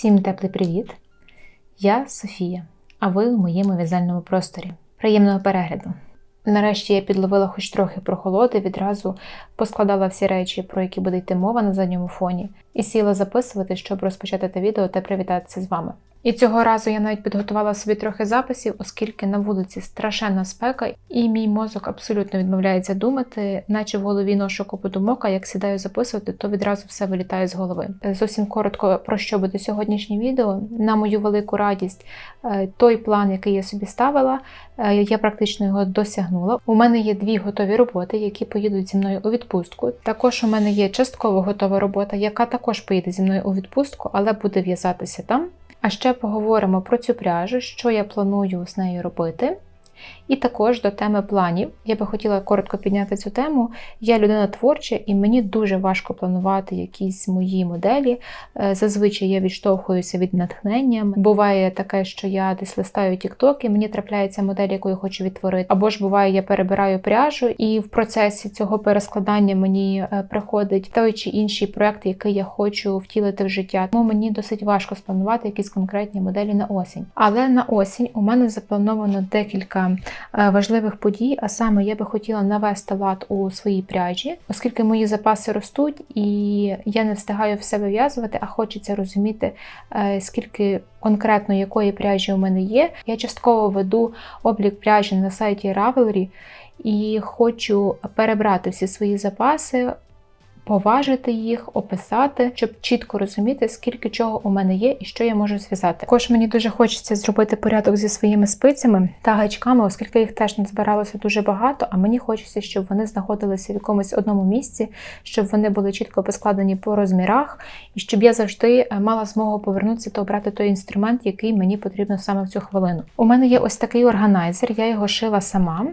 Всім теплий привіт! Я Софія, а ви у моєму в'язальному просторі. Приємного перегляду! Нарешті я підловила хоч трохи прохолоди, відразу поскладала всі речі, про які буде йти мова на задньому фоні, і сіла записувати, щоб розпочати те відео та привітатися з вами. І цього разу я навіть підготувала собі трохи записів, оскільки на вулиці страшенна спека, і мій мозок абсолютно відмовляється думати, наче в голові ношу купу думок, а як сідаю записувати, то відразу все вилітає з голови. Зовсім коротко про що буде сьогоднішнє відео. На мою велику радість, е, той план, який я собі ставила, е, я практично його досягнула. У мене є дві готові роботи, які поїдуть зі мною у відпустку. Також у мене є частково готова робота, яка також поїде зі мною у відпустку, але буде в'язатися там. А ще поговоримо про цю пряжу, що я планую з нею робити. І також до теми планів. Я би хотіла коротко підняти цю тему. Я людина творча, і мені дуже важко планувати якісь мої моделі. Е, зазвичай я відштовхуюся від натхнення. Буває таке, що я десь листаю TikTok, і мені трапляється модель, яку я хочу відтворити. Або ж буває, я перебираю пряжу, і в процесі цього перескладання мені е, приходить той чи інший проект, який я хочу втілити в життя. Тому мені досить важко спланувати якісь конкретні моделі на осінь. Але на осінь у мене заплановано декілька. Е, важливих подій, а саме я би хотіла навести лад у своїй пряжі, оскільки мої запаси ростуть, і я не встигаю все вив'язувати, а хочеться розуміти, е, скільки конкретно якої пряжі у мене є. Я частково веду облік пряжі на сайті Ravelry і хочу перебрати всі свої запаси поважити їх, описати, щоб чітко розуміти, скільки чого у мене є і що я можу зв'язати. Також мені дуже хочеться зробити порядок зі своїми спицями та гачками, оскільки їх теж не збиралося дуже багато, а мені хочеться, щоб вони знаходилися в якомусь одному місці, щоб вони були чітко поскладені по розмірах, і щоб я завжди е, мала змогу повернутися та обрати той інструмент, який мені потрібно саме в цю хвилину. У мене є ось такий органайзер, я його шила сама.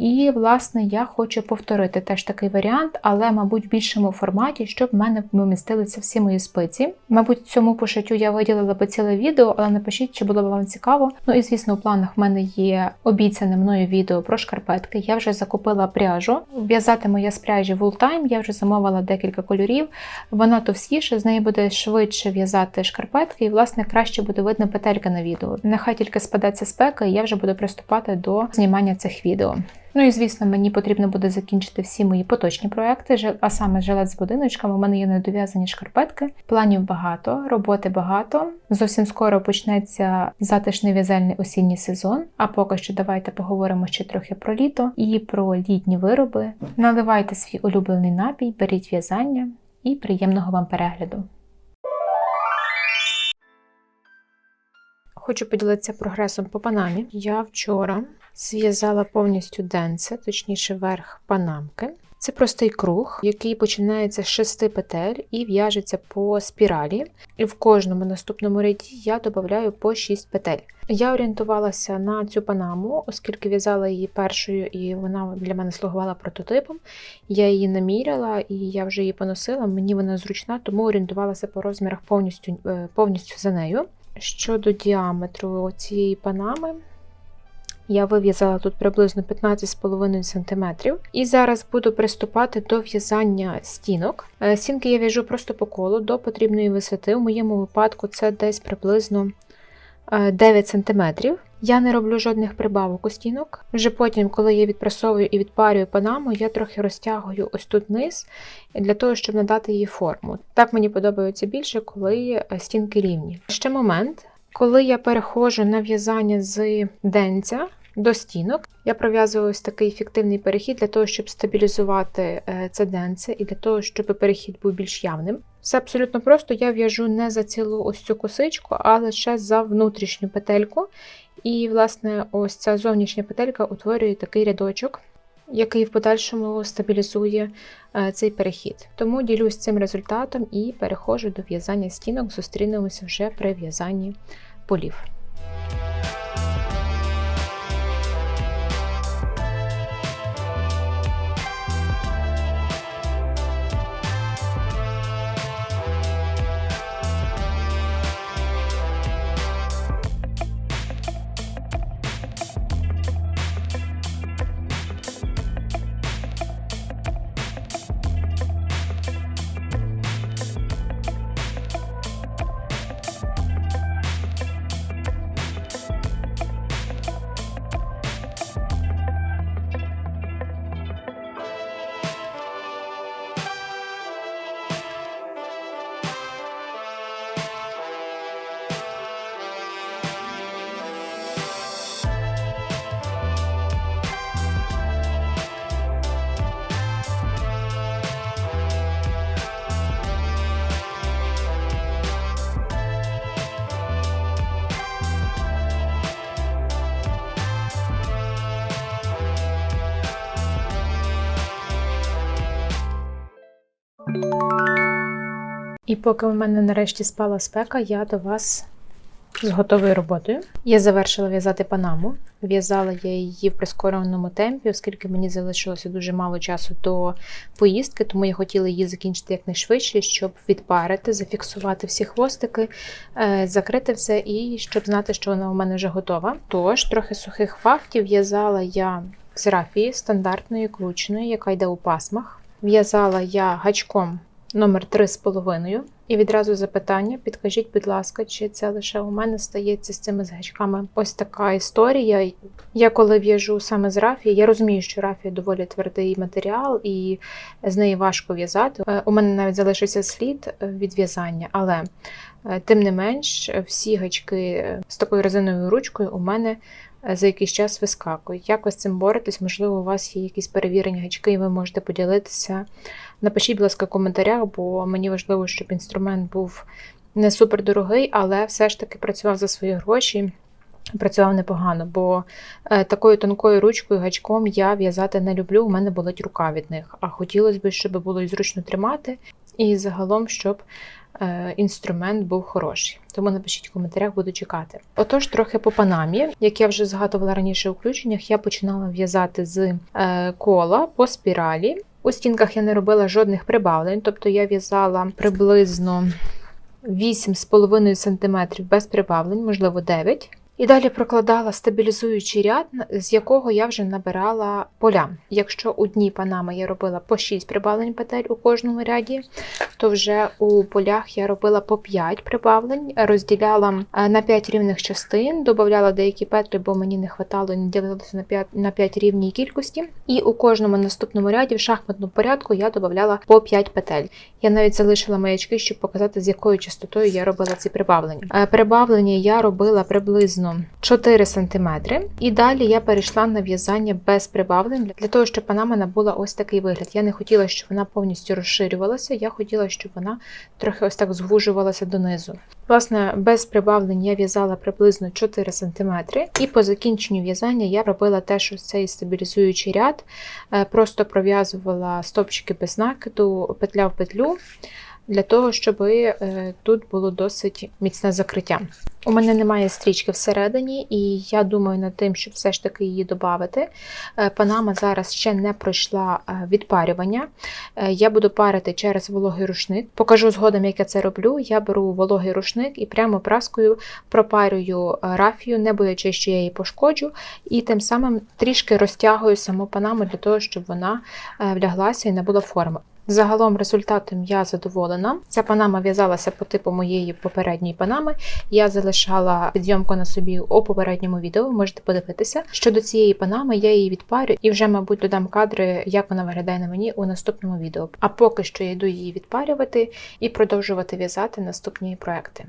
І, власне, я хочу повторити теж такий варіант, але, мабуть, в більшому форматі, щоб в мене вмістилися всі мої спиці. Мабуть, цьому пошиттю я виділила би ціле відео, але напишіть, чи було б вам цікаво. Ну і, звісно, у планах в мене є обіцяне мною відео про шкарпетки. Я вже закупила пряжу. В'язатиму я з пряжі Wooltime, я вже замовила декілька кольорів. Вона товстіша, з неї буде швидше в'язати шкарпетки, і, власне, краще буде видно петелька на відео. Нехай тільки спадеться спека, і я вже буду приступати до знімання цих відео. Ну і звісно, мені потрібно буде закінчити всі мої поточні проекти, а саме жилет з будиночками. У мене є недов'язані шкарпетки. Планів багато, роботи багато. Зовсім скоро почнеться затишний в'язальний осінній сезон. А поки що давайте поговоримо ще трохи про літо і про літні вироби. Наливайте свій улюблений напій, беріть в'язання і приємного вам перегляду. Хочу поділитися прогресом по панамі. Я вчора зв'язала повністю денце, точніше верх панамки. Це простий круг, який починається з шести петель і в'яжеться по спіралі. І в кожному наступному ряді я додаю по 6 петель. Я орієнтувалася на цю панаму, оскільки в'язала її першою, і вона для мене слугувала прототипом. Я її наміряла і я вже її поносила. Мені вона зручна, тому орієнтувалася по розмірах повністю, е, повністю за нею. Щодо діаметру цієї панами, я вив'язала тут приблизно 15,5 см. І зараз буду приступати до в'язання стінок. Е, стінки я в'яжу просто по колу до потрібної висоти. У моєму випадку це десь приблизно 9 см. Я не роблю жодних прибавок у стінок. Вже потім, коли я відпрасовую і відпарюю панаму, я трохи розтягую ось тут низ для того, щоб надати їй форму. Так мені подобається більше, коли е, стінки рівні. Ще момент, коли я переходжу на в'язання з денця до стінок, я пров'язую ось такий фіктивний перехід для того, щоб стабілізувати е, це денце і для того, щоб перехід був більш явним. Все абсолютно просто я в'яжу не за цілу ось цю косичку, а лише за внутрішню петельку. І, власне, ось ця зовнішня петелька утворює такий рядочок, який в подальшому стабілізує е, цей перехід. Тому ділюсь цим результатом і переходжу до в'язання стінок, зустрінемося вже при в'язанні полів. І поки у мене нарешті спала спека, я до вас з готовою роботою. Я завершила в'язати панаму. В'язала я її в прискореному темпі, оскільки мені залишилося дуже мало часу до поїздки, тому я хотіла її закінчити якнайшвидше, щоб відпарити, зафіксувати всі хвостики, е, закрити все і щоб знати, що вона у мене вже готова. Тож, трохи сухих фактів в'язала я з стандартної крученої, яка йде у пасмах. В'язала я гачком номер 3,5. І відразу запитання: підкажіть, будь ласка, чи це лише у мене стається з цими гачками? Ось така історія. Я коли в'яжу саме з рафії, я розумію, що рафія доволі твердий матеріал, і з неї важко в'язати. Е, У мене навіть залишився слід е, від в'язання, але е, тим не менш, всі гачки з такою резиновою ручкою у мене за якийсь час вискакують. Як ви з цим боретесь? Можливо, у вас є якісь перевірені гачки, і ви можете поділитися. Напишіть, будь ласка, в коментарях, бо мені важливо, щоб інструмент був не супер дорогий, але все ж таки працював за свої гроші. Працював непогано, бо е, такою тонкою ручкою, гачком я в'язати не люблю. У мене болить рука від них. А хотілося б, щоб було і зручно тримати, і загалом, щоб е, інструмент був хороший. Тому напишіть в коментарях, буду чекати. Отож, трохи по панамі, як я вже згадувала раніше у включеннях, я починала в'язати з е, кола по спіралі. У стінках я не робила жодних прибавлень, тобто я в'язала приблизно 8,5 см без прибавлень, можливо 9 і далі прокладала стабілізуючий ряд, з якого я вже набирала поля. Якщо у дні панами я робила по 6 прибавлень петель у кожному ряді, то вже у полях я робила по 5 прибавлень, розділяла е, на 5 рівних частин, додавала деякі петлі, бо мені не хватало, не дивилася на 5, на 5 рівній кількості. І у кожному наступному ряді в шахматному порядку я додавала по 5 петель. Я навіть залишила маячки, щоб показати, з якою частотою я робила ці прибавлення. Е, Прибавлення я робила приблизно 4 см. І далі я перейшла на в'язання без прибавлень для того, щоб панама набула ось такий вигляд. Я не хотіла, щоб вона повністю розширювалася, я хотіла, щоб вона трохи ось так звужувалася донизу. Власне, без прибавлень я в'язала приблизно 4 см. І по закінченню в'язання я робила теж ось цей стабілізуючий ряд, Е, просто пров'язувала стопчики без накиду, петля в петлю. Для того, щоб е, тут було досить міцне закриття. У мене немає стрічки всередині, і я думаю над тим, щоб все ж таки її додати. Панама зараз ще не пройшла е, відпарювання. Е, Я буду парити через вологий рушник. Покажу згодом, як я це роблю. Я беру вологий рушник і прямо праскою пропарюю е, рафію, не боячись, що я її пошкоджу, і тим самим трішки розтягую саму панаму для того, щоб вона е, вляглася і набула форми. Загалом результатом я задоволена. Ця панама в'язалася по типу моєї попередньої панами. Я залишала підйомку на собі у попередньому відео, ви можете подивитися. Щодо цієї панами, я її відпарю і вже, мабуть, додам кадри, як вона виглядає на мені у наступному відео. А поки що я йду її відпарювати і продовжувати в'язати наступні проекти.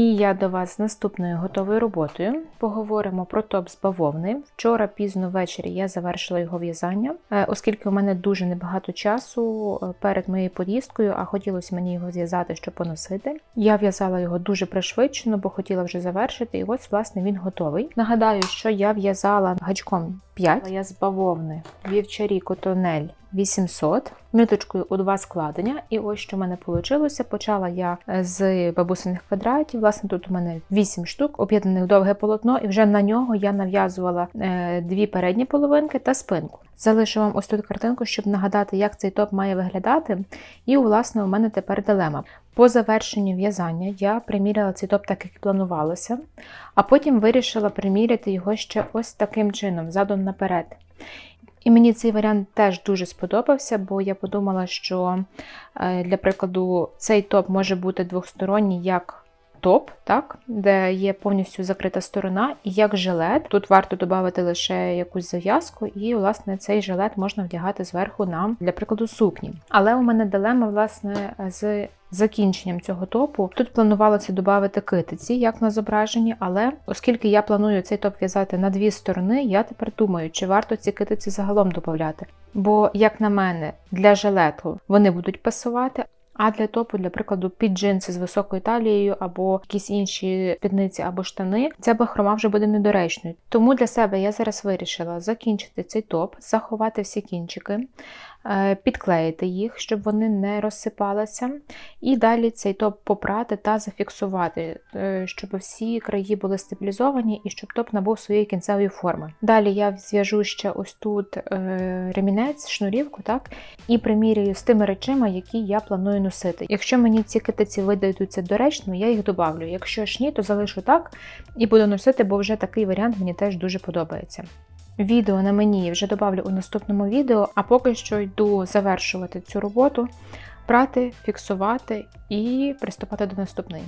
І я до вас з наступною готовою роботою. Поговоримо про топ з бавовни. Вчора пізно ввечері я завершила його в'язання, е, оскільки у мене дуже небагато часу е, перед моєю поїздкою, а хотілося мені його зв'язати, щоб поносити. Я в'язала його дуже пришвидшено, бо хотіла вже завершити, і ось, власне, він готовий. Нагадаю, що я в'язала гачком 5, я з бавовни вівчарі котонель 800, ниточкою у два складення. І ось що в мене вийшло. Почала я з бабусиних квадратів. Власне, тут у мене 8 штук, об'єднаних довге полотно, і вже на нього я нав'язувала е, дві передні половинки та спинку. Залишу вам ось тут картинку, щоб нагадати, як цей топ має виглядати. І, власне, у мене тепер дилема. По завершенню в'язання я приміряла цей топ так, як і планувалося, а потім вирішила приміряти його ще ось таким чином, задом наперед. І мені цей варіант теж дуже сподобався, бо я подумала, що, е, для прикладу, цей топ може бути двосторонній як топ, так, де є повністю закрита сторона, і як жилет. Тут варто додати лише якусь зав'язку, і, власне, цей жилет можна вдягати зверху на, для прикладу, сукні. Але у мене дилема, власне, з закінченням цього топу. Тут планувалося додати китиці, як на зображенні, але оскільки я планую цей топ в'язати на дві сторони, я тепер думаю, чи варто ці китиці загалом додати. Бо, як на мене, для жилету вони будуть пасувати. А для топу, для прикладу, під джинси з високою талією або якісь інші спідниці або штани, ця бахрома вже буде недоречною. Тому для себе я зараз вирішила закінчити цей топ, заховати всі кінчики, підклеїти їх, щоб вони не розсипалися. І далі цей топ попрати та зафіксувати, е, щоб всі краї були стабілізовані і щоб топ набув своєї кінцевої форми. Далі я зв'яжу ще ось тут е, ремінець, шнурівку, так, і примірюю з тими речима, які я планую носити. Якщо мені ці китиці видадуться доречно, я їх добавлю. Якщо ж ні, то залишу так і буду носити, бо вже такий варіант мені теж дуже подобається. Відео на мені вже добавлю у наступному відео, а поки що йду завершувати цю роботу, прати, фіксувати і приступати до наступної.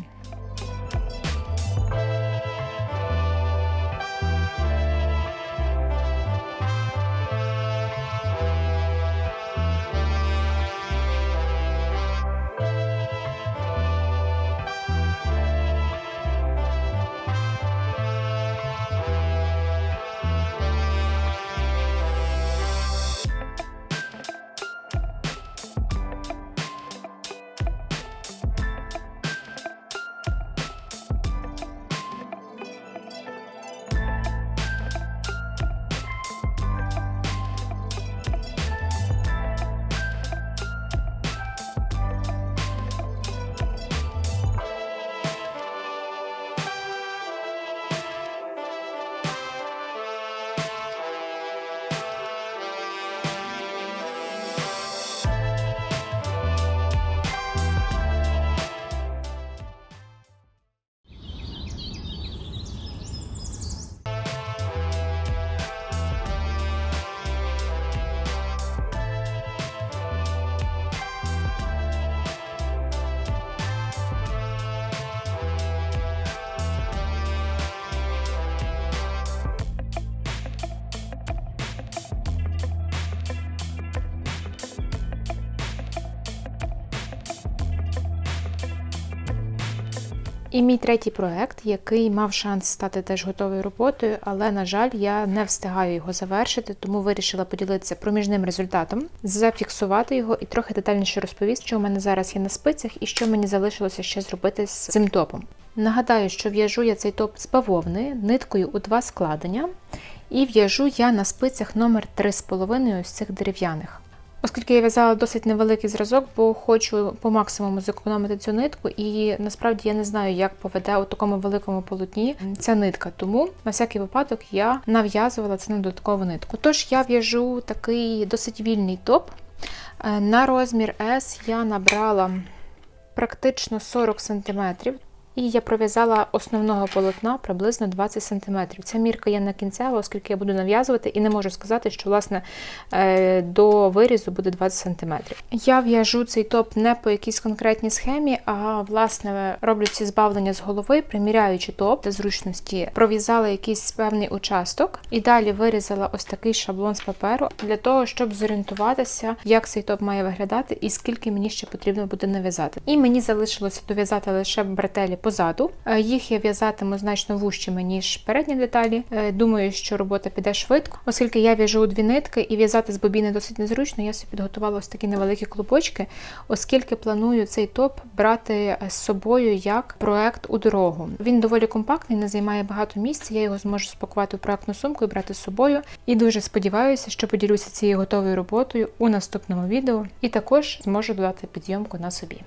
Мій третій проект, який мав шанс стати теж готовою роботою, але, на жаль, я не встигаю його завершити, тому вирішила поділитися проміжним результатом, зафіксувати його і трохи детальніше розповісти, що у мене зараз є на спицях і що мені залишилося ще зробити з цим топом. Нагадаю, що в'яжу я цей топ з бавовни ниткою у два складення, і в'яжу я на спицях номер 3,5 ось цих дерев'яних. Оскільки я в'язала досить невеликий зразок, бо хочу по максимуму зекономити цю нитку, і насправді я не знаю, як поведе у такому великому полотні ця нитка. Тому на всякий випадок я нав'язувала це на додаткову нитку. Тож я в'яжу такий досить вільний топ. Е, на розмір S я набрала практично 40 см. І я пров'язала основного полотна приблизно 20 см. Ця мірка є на кінцева, оскільки я буду нав'язувати, і не можу сказати, що власне е, до вирізу буде 20 см. Я в'яжу цей топ не по якійсь конкретній схемі, а власне роблю ці збавлення з голови, приміряючи топ для зручності, пров'язала якийсь певний участок і далі вирізала ось такий шаблон з паперу для того, щоб зорієнтуватися, як цей топ має виглядати і скільки мені ще потрібно буде нав'язати. І мені залишилося дов'язати лише бретелі позаду. Е, їх я в'язатиму значно вужчими, ніж передні деталі. Е, думаю, що робота піде швидко, оскільки я в'яжу у дві нитки і в'язати з бобіни досить незручно, я собі підготувала ось такі невеликі клубочки, оскільки планую цей топ брати е, з собою як проект у дорогу. Він доволі компактний, не займає багато місця, я його зможу спакувати у проектну сумку і брати з собою. І дуже сподіваюся, що поділюся цією готовою роботою у наступному відео, і також зможу додати підйомку на собі.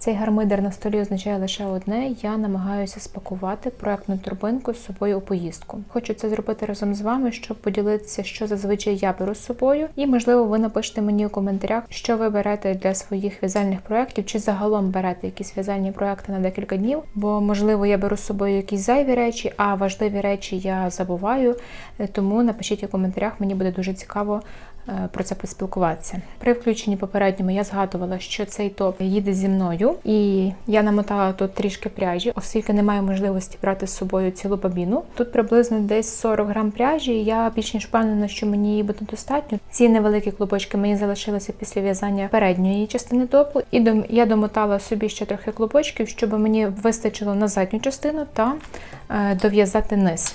Цей гармидер на столі означає лише одне: я намагаюся спакувати проектну торбинку з собою у поїздку. Хочу це зробити разом з вами, щоб поділитися, що зазвичай я беру з собою, і можливо ви напишете мені у коментарях, що ви берете для своїх в'язальних проєктів, чи загалом берете якісь в'язальні проекти на декілька днів. Бо можливо я беру з собою якісь зайві речі, а важливі речі я забуваю. Е, Тому напишіть у коментарях, мені буде дуже цікаво про це поспілкуватися. При включенні попередньому я згадувала, що цей топ їде зі мною, і я намотала тут трішки пряжі, оскільки не маю можливості брати з собою цілу бабіну. Тут приблизно десь 40 грам пряжі. і Я більш ніж впевнена, що мені її буде достатньо. Ці невеликі клубочки мені залишилися після в'язання передньої частини топу, і дом- я домотала собі ще трохи клубочків, щоб мені вистачило на задню частину та е, дов'язати низ.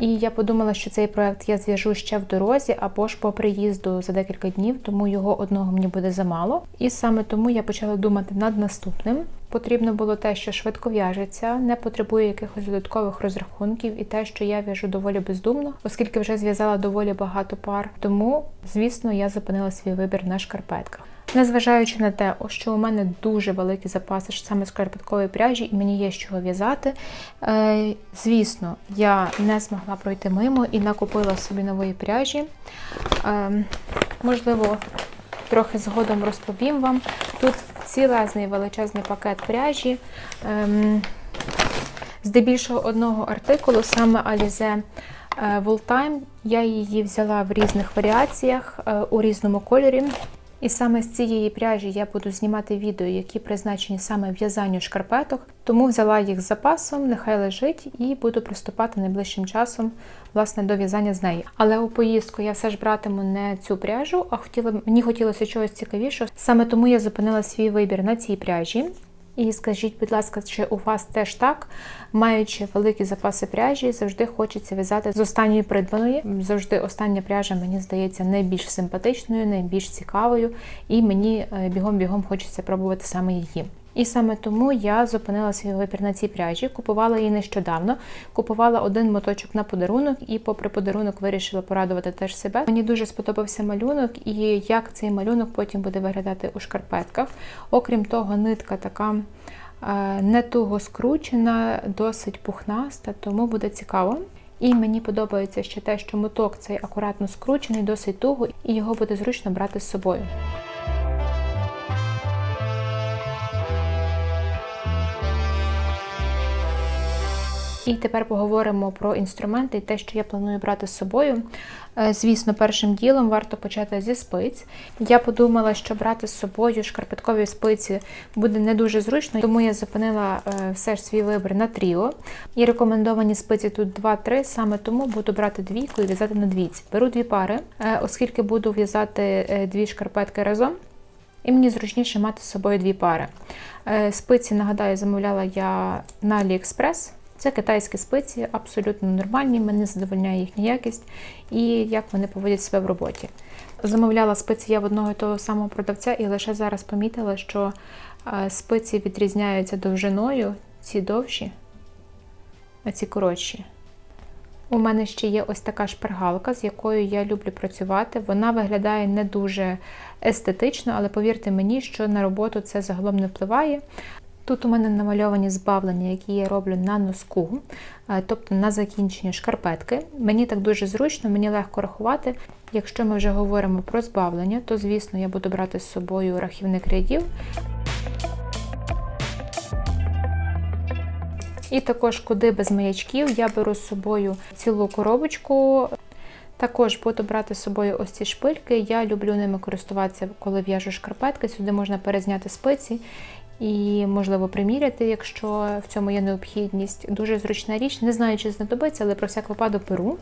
І я подумала, що цей проект я зв'яжу ще в дорозі або ж по приїзду за декілька днів, тому його одного мені буде замало. І саме тому я почала думати над наступним. Потрібно було те, що швидко в'яжеться, не потребує якихось додаткових розрахунків, і те, що я в'яжу доволі бездумно, оскільки вже зв'язала доволі багато пар. Тому, звісно, я зупинила свій вибір на шкарпетках. Незважаючи на те, що у мене дуже великі запаси саме шкарпеткової пряжі, і мені є з чого в'язати. Е, звісно, я не змогла пройти мимо і накупила собі нової пряжі. Е, можливо, трохи згодом розповім вам. Тут цілезний величезний пакет пряжі. Ем, здебільшого одного артикулу, саме Alize е, Wool Time. Я її взяла в різних варіаціях е, у різному кольорі. І саме з цієї пряжі я буду знімати відео, які призначені саме в'язанню шкарпеток. Тому взяла їх з запасом, нехай лежить, і буду приступати найближчим часом власне до в'язання з неї. Але у поїздку я все ж братиму не цю пряжу, а хотіла мені хотілося чогось цікавішого. Саме тому я зупинила свій вибір на цій пряжі. І скажіть, будь ласка, чи у вас теж так, маючи великі запаси пряжі, завжди хочеться в'язати з останньої придбаної. Завжди остання пряжа мені здається найбільш симпатичною, найбільш цікавою, і мені е, бігом-бігом хочеться пробувати саме її. І саме тому я зупинила свій вибір на цій пряжі, купувала її нещодавно, купувала один моточок на подарунок, і, попри подарунок, вирішила порадувати теж себе. Мені дуже сподобався малюнок, і як цей малюнок потім буде виглядати у шкарпетках. Окрім того, нитка така е, не туго скручена, досить пухнаста, тому буде цікаво. І мені подобається ще те, що моток цей акуратно скручений, досить туго, і його буде зручно брати з собою. І тепер поговоримо про інструменти і те, що я планую брати з собою. Е, Звісно, першим ділом варто почати зі спиць. Я подумала, що брати з собою шкарпеткові спиці буде не дуже зручно, тому я зупинила е, все ж свій вибір на тріо. І рекомендовані спиці тут 2-3, саме тому буду брати двійку і в'язати на двійці. Беру дві пари, е, оскільки буду в'язати дві шкарпетки разом. І мені зручніше мати з собою дві пари. Спиці, нагадаю, замовляла я на AliExpress. Це китайські спиці, абсолютно нормальні, мене задовольняє їхня якість і як вони поводять себе в роботі. Замовляла спиці я в одного і того самого продавця, і лише зараз помітила, що е, спиці відрізняються довжиною, ці довші, а ці коротші. У мене ще є ось така шпаргалка, з якою я люблю працювати. Вона виглядає не дуже естетично, але повірте мені, що на роботу це загалом не впливає. Тут у мене намальовані збавлення, які я роблю на носку, е, тобто на закінчення шкарпетки. Мені так дуже зручно, мені легко рахувати. Якщо ми вже говоримо про збавлення, то, звісно, я буду брати з собою рахівник рядів. І також, куди без маячків, я беру з собою цілу коробочку. Також буду брати з собою ось ці шпильки. Я люблю ними користуватися, коли в'яжу шкарпетки. Сюди можна перезняти спиці і, можливо, приміряти, якщо в цьому є необхідність. Дуже зручна річ. Не знаю, чи знадобиться, але про всяк випадок беру.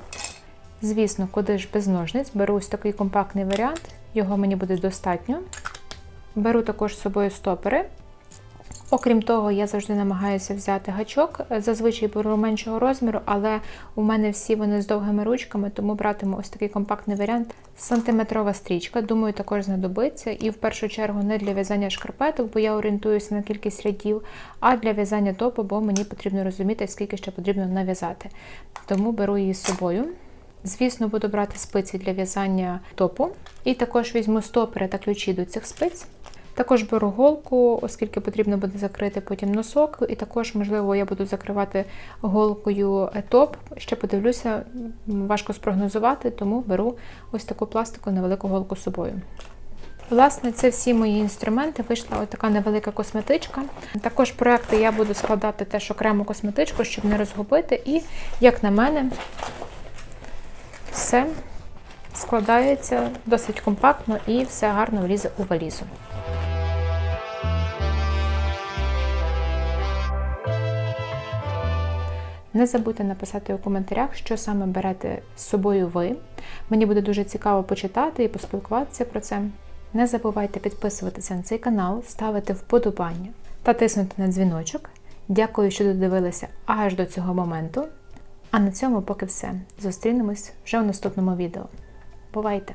Звісно, куди ж без ножниць. Беру ось такий компактний варіант, його мені буде достатньо. Беру також з собою стопери. Окрім того, я завжди намагаюся взяти гачок. Зазвичай беру меншого розміру, але у мене всі вони з довгими ручками, тому братиму ось такий компактний варіант. Сантиметрова стрічка, думаю, також знадобиться. І в першу чергу не для в'язання шкарпеток, бо я орієнтуюся на кількість рядів, а для в'язання топу, бо мені потрібно розуміти, скільки ще потрібно нав'язати. Тому беру її з собою. Звісно, буду брати спиці для в'язання топу. І також візьму стопери та ключі до цих спиць. Також беру голку, оскільки потрібно буде закрити потім носок, і також, можливо, я буду закривати голкою топ. Ще подивлюся, важко спрогнозувати, тому беру ось таку пластику невелику голку з собою. Власне, це всі мої інструменти. Вийшла ось така невелика косметичка. Також проекти я буду складати теж окрему косметичку, щоб не розгубити. І, як на мене, все складається досить компактно і все гарно влізе у валізу. Не забудьте написати у коментарях, що саме берете з собою ви. Мені буде дуже цікаво почитати і поспілкуватися про це. Не забувайте підписуватися на цей канал, ставити вподобання та тиснути на дзвіночок. Дякую, що додивилися аж до цього моменту. А на цьому поки все. Зустрінемось вже у наступному відео. Бувайте!